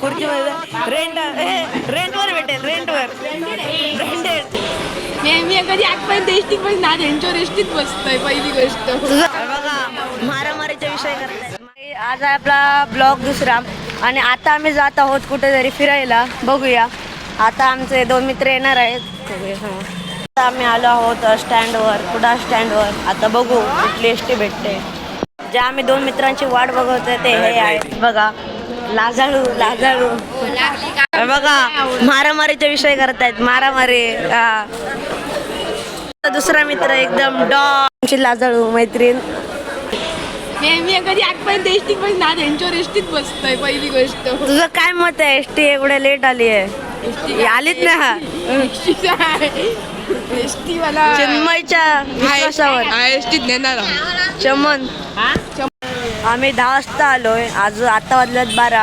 खुर्चीमध्ये rent रेंटवर भेटेल रेंटवर रेंटेड मी मी कधी आजपर्यंत एसटीत पण ना त्यांच्यावर एसटीत बसतोय पहिली गोष्ट. बघा मारामारीचा विषय करताय आज आहे आपला ब्लॉग दुसरा आणि आता आम्ही जात आहोत कुठेतरी फिरायला. बघूया. आता आमचे दोन मित्र येणार आहेत. हां. आता आम्ही आलो आहोत स्टँडवर कुडा स्टँडवर आता बघू कुठली एस टी भेटते. ज्या आम्ही दोन मित्रांची वाट बघतोय ते हे आहे बघा. लाजाळू लाजाळू. हे बघा मारामारीचा विषय करतायत मारामारी हा. दुसरा मित्र एकदम डॉ लाजाळू मैत्रीण. मी मी कधी आजपर्यंत एसटीत पण ना त्यांच्यावर एसटीत बसतोय पहिली गोष्ट. तुझं काय मत आहे एस टी एवढ्या लेट आली आहे? आलीच नाही हा एसटी वाला चिन्मयच्या विश्वासावर एसटीत नेणार चमन. आम्ही दहा वाजता आलोय. आज आता वाजल्यात बारा.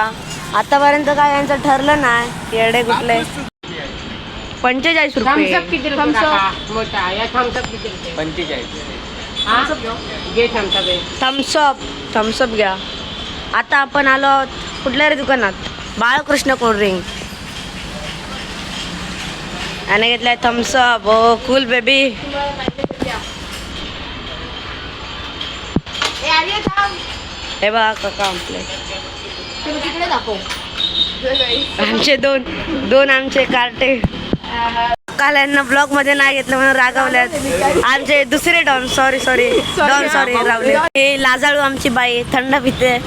आतापर्यंत काय यांचं ठरलं नाही. येडे कुठले? पंचेचाळीस रुपये. किती मोठा. या थम्सअप किती रुपये? पंचेचाळीस घे थम्सअप थम्सअप थम्सअप घ्या. आता आपण आलो आहोत कुठल्या रे दुकानात? Balkrishna cold drink. आणि घेतलाय थम्सअप ओ कूल बेबी हे बघा काका दाखव. आमचे दोन दोन आमचे कार्टे. काल यांना ब्लॉगमध्ये नाही घेतलं म्हणून रागवल्यात. आमचे दुसरे don sorry sorry don sorry Rawale हे लाजाळू आमची बाई थंड पिते.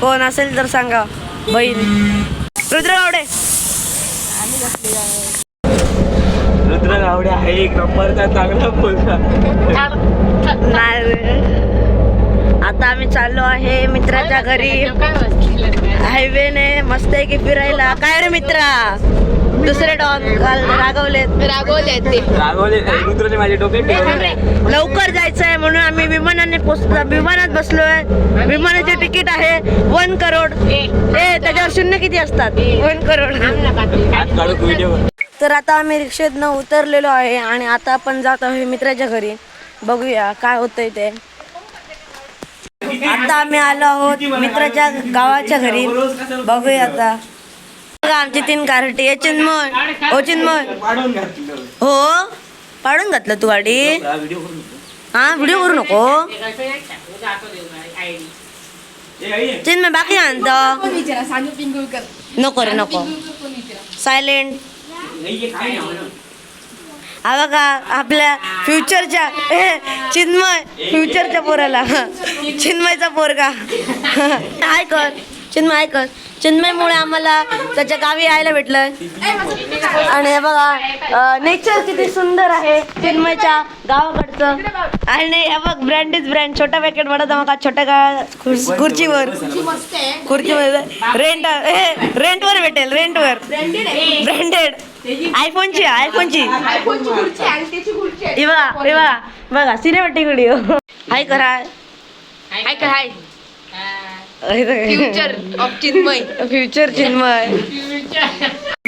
कोण असेल तर सांगा. बहीण. रुद्र गावडे रुद्र गावडे आहे एक नंबरचा चांगला रे. आता आम्ही चाललो आहे मित्राच्या घरी. हायवेने मस्त आहे की फिरायला. काय रे मित्रा? दुसरे डॉन काल रागवलेत. रागवले ते. रागवले रुद्रने माझे डोके लवकर जायचंय म्हणून आम्ही विमानाने पोचलो विमानात बसलोय. विमानाचे तिकीट आहे वन करोड. ए त्याच्यावर शून्य किती असतात? वन करोड. आज काढू व्हिडिओ तर आता आम्ही रिक्षेतनं उतरलेलो आहे आणि आता आपण जात आहे मित्राच्या घरी. बघूया काय होतंय ते. आता आम्ही आलो आहोत मित्राच्या गावाच्या घरी. बघूया आता. आमची तीन कारटी चिन्मय. हो चिन्मय. हो? पाडून घातलं तू गाडी? हा व्हिडिओ करू नको. चिन्मय बाकी आणत. नको रे नको. सायलेंट हा बघा आपल्या फ्युचरच्या चिन्मय फ्युचरच्या पोराला. चिन्मयचा पोरगा. कर चिन्मय ऐक चिन्मयमुळे आम्हाला त्याच्या गावी यायला भेटलं. आणि हे बघा नेचर किती सुंदर आहे चिन्मयच्या गावाकडचं. आणि हे बघ ब्रँड इज ब्रँड छोटा पॅकेट बनवता मग छोट्या गा खुर्च- खुर्चीवर खुर्चीवर रेंट रेंटवर भेटेल रेंटवर ब्रँडेड आयफोनची आयफोनची. हे बघा हे बघा बघा सिनेमॅटिक व्हिडिओ हाय करा. हाय का hi future of Chinmay future Chinmay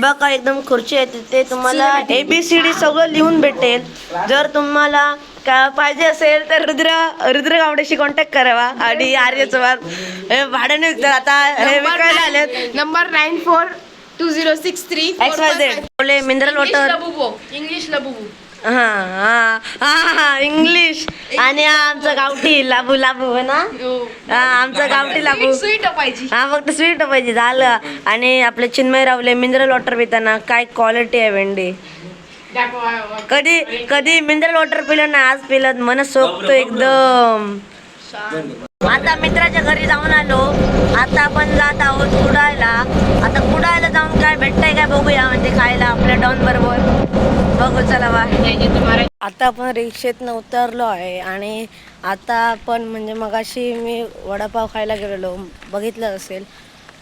बघा एकदम खुर्ची आहे तिथे. तुम्हाला एबीसीडी सगळं लिहून भेटेल. जर तुम्हाला का पाहिजे असेल तर रुद्र रुद्र गावडेशी कॉन्टॅक्ट करावा. आणि आर्य चव्हाण भाड्याने विकतात. आता हे विकायला आलेत. Number nine four two zero six three X Y Z बोले मिनरल वॉटर इंग्लिश लबुबो हा हा हा हा इंग्लिश आणि हा आमचा गावठी लाबू लाबू हो ना? हा. आमचा गावठी लाबू. स्वीट पाहिजे हा फक्त स्वीट पाहिजे झालं. आणि आपले चिन्मय रावले मिनरल वॉटर पिताना काय क्वालिटी आहे भेंडी? कधी कधी मिनरल वॉटर पिलं ना आज पिलं मन सोपतो एकदम. आता मित्राच्या घरी जाऊन आलो. आता आपण जात आहोत कुडायला आता कुडायला जाऊन काय भेटतंय काय बघूया म्हणजे खायला आपल्या डॉन बरोबर. बघू चला बा. आता आपण रिक्षेतनं उतरलो आहे आणि आता आपण म्हणजे मगाशी मी वडापाव खायला गेलेलो. बघितलं असेल.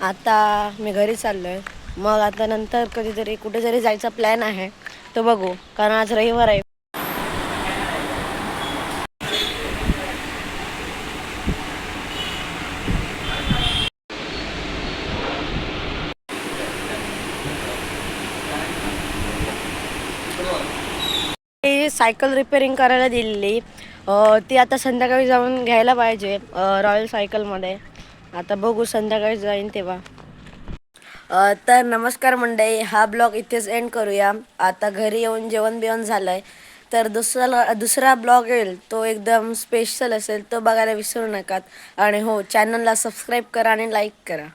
आता मी घरी चाललो आहे मग आता नंतर कधीतरी कुठेतरी जायचा प्लॅन आहे. तो बघू. कारण आज रविवार आहे. ती सायकल रिपेअरिंग करायला दिलेली. ती आता संध्याकाळी जाऊन घ्यायला पाहिजे रॉयल सायकलमध्ये. आता बघू संध्याकाळी जाईन तेव्हा. तर नमस्कार मंडळी हा ब्लॉग इथेच एंड करूया. आता घरी येऊन जेवण बिवण झालंय. तर दुसरा दुसरा ब्लॉग येईल तो एकदम स्पेशल असेल तो बघायला विसरू नका. आणि हो चॅनलला सबस्क्राईब करा आणि लाईक करा.